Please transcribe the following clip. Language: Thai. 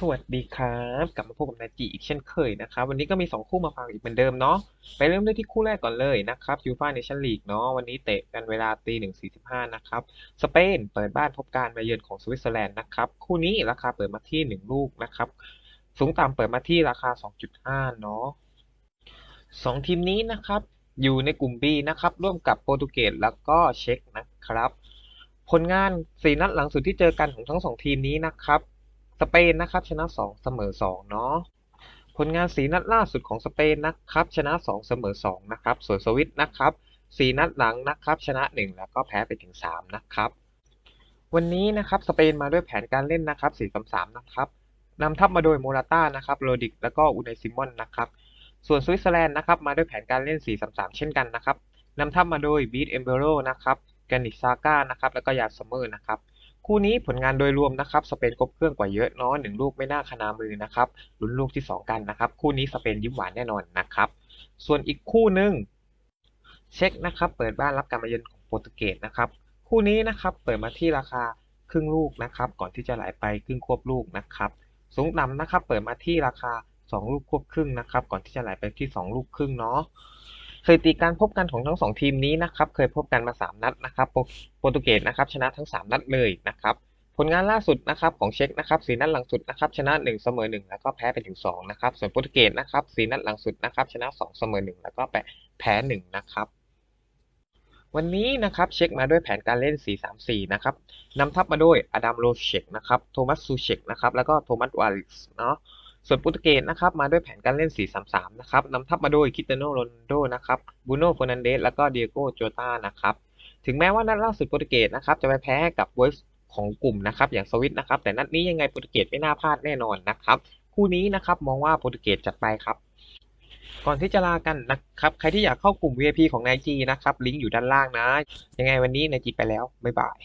สวัสดีครับ กลับมาพบกับนาจิอีกเช่นเคยนะครับวันนี้ก็มี 2 คู่มาฝากอีกเหมือนเดิมเนาะไปเริ่มด้วยที่คู่แรกก่อนเลยนะครับยูฟ่าเนชั่นลีกเนาะวันนี้เตะกันเวลาตีหนึ่งสี่สิบห้านะครับสเปนเปิดบ้านพบการมาเยือนของสวิตเซอร์แลนด์นะครับคู่นี้ราคาเปิดมาที่ 1 ลูกนะครับสูงต่ำเปิดมาที่ราคา 2.5 เนาะสองทีมนี้นะครับอยู่ในกลุ่ม B นะครับร่วมกับโปรตุเกสแล้วก็เช็กนะครับ ผลงานสี่นัดหลังสุดที่เจอกันของทั้งสองทีมนี้นะครับ สเปนนะครับชนะ2เสมอ2เนาะผลงานสีนัดล่าสุดของสเปนนะครับชนะ2เสมอ2นะครับส่วนสวิตนะครับสีนัดหลังนะครับชนะ 1 แล้วก็แพ้ไปถึง 3 นะครับ วันนี้นะครับสเปนมาด้วยแผนการเล่นนะครับ4 3 3นะครับนำทัพมาโดยโมราต้านะครับโรดิกแล้วก็อูไนซิมอนนะครับส่วนสวิตเซอร์แลนด์นะครับมาด้วยแผนการเล่น 4 3 3 เช่นกันนะครับนำทัพมาโดยบีทเอมเบโรนะครับแกนิซาก้านะครับแล้วก็ยาสเมอร์นะครับ คู่นี้ผลงานโดยรวมนะครับสเปนครบเครื่องกว่าเยอะเนาะหนึ่งลูกไม่น่าคนามือนะครับลุ้นลูกที่ 2 กันนะครับ คู่นี้สเปนยิ้มหวานแน่นอนนะครับ ส่วนอีกคู่หนึ่งเช็คนะครับ เปิดบ้านรับการมาเยือนของโปรตุเกสนะครับ คู่นี้นะครับเปิดมาที่ราคาครึ่งลูกนะครับ ก่อนที่จะไหลไปครึ่งควบลูกนะครับ สูงต่ำนะครับ เปิดมาที่ราคา 2 ลูกควบครึ่งนะครับ ก่อนที่จะไหลไปที่ 2 ลูกครึ่งเนาะ สถิติการพบกันของทั้งสองทีมนี้นะครับเคยพบกันมา 3 นัดนะครับโปรตุเกสนะครับชนะทั้ง 3 นัดเลยนะครับผลงานล่าสุดนะครับของเช็กนะครับสีนัดหลังสุดนะครับชนะ 1 เสมอ 1 แล้วก็แพ้ไปถึง2นะครับส่วนโปรตุเกสนะครับสีนัดหลังสุดนะครับชนะ 2 เสมอ 1 แล้วก็แพ้ 1 นะครับวันนี้นะครับเช็คมาด้วยแผนการเล่น 4-3-4 นะครับนำทัพมาโดยอดัมโรเชกนะครับโทมัสซูเชกนะครับแล้วก็โทมัสวาลิสเนาะ ส่วนโปรตุเกสนะครับมาด้วยแผนการเล่น 4-3-3 นะครับนำทัพมาโดยคริสเตโนโรนโดนะครับบูโน่ฟอนันเดสแล้วก็เดียโกโจตานะครับถึงแม้ว่านัดล่าสุดโปรตุเกสนะครับจะไปแพ้กับเวสของกลุ่มนะครับอย่างสวิตนะครับแต่นัดนี้ยังไงโปรตุเกสไม่น่าพลาดแน่นอนนะครับคู่นี้นะครับมองว่าโปรตุเกสจัดไปครับ ก่อนที่จะลากันนะครับใครที่อยากเข้ากลุ่ม VIP ของนายจีนะครับลิงก์อยู่ด้านล่างนะ ยังไงวันนี้นายจีไปแล้วบ๊ายบาย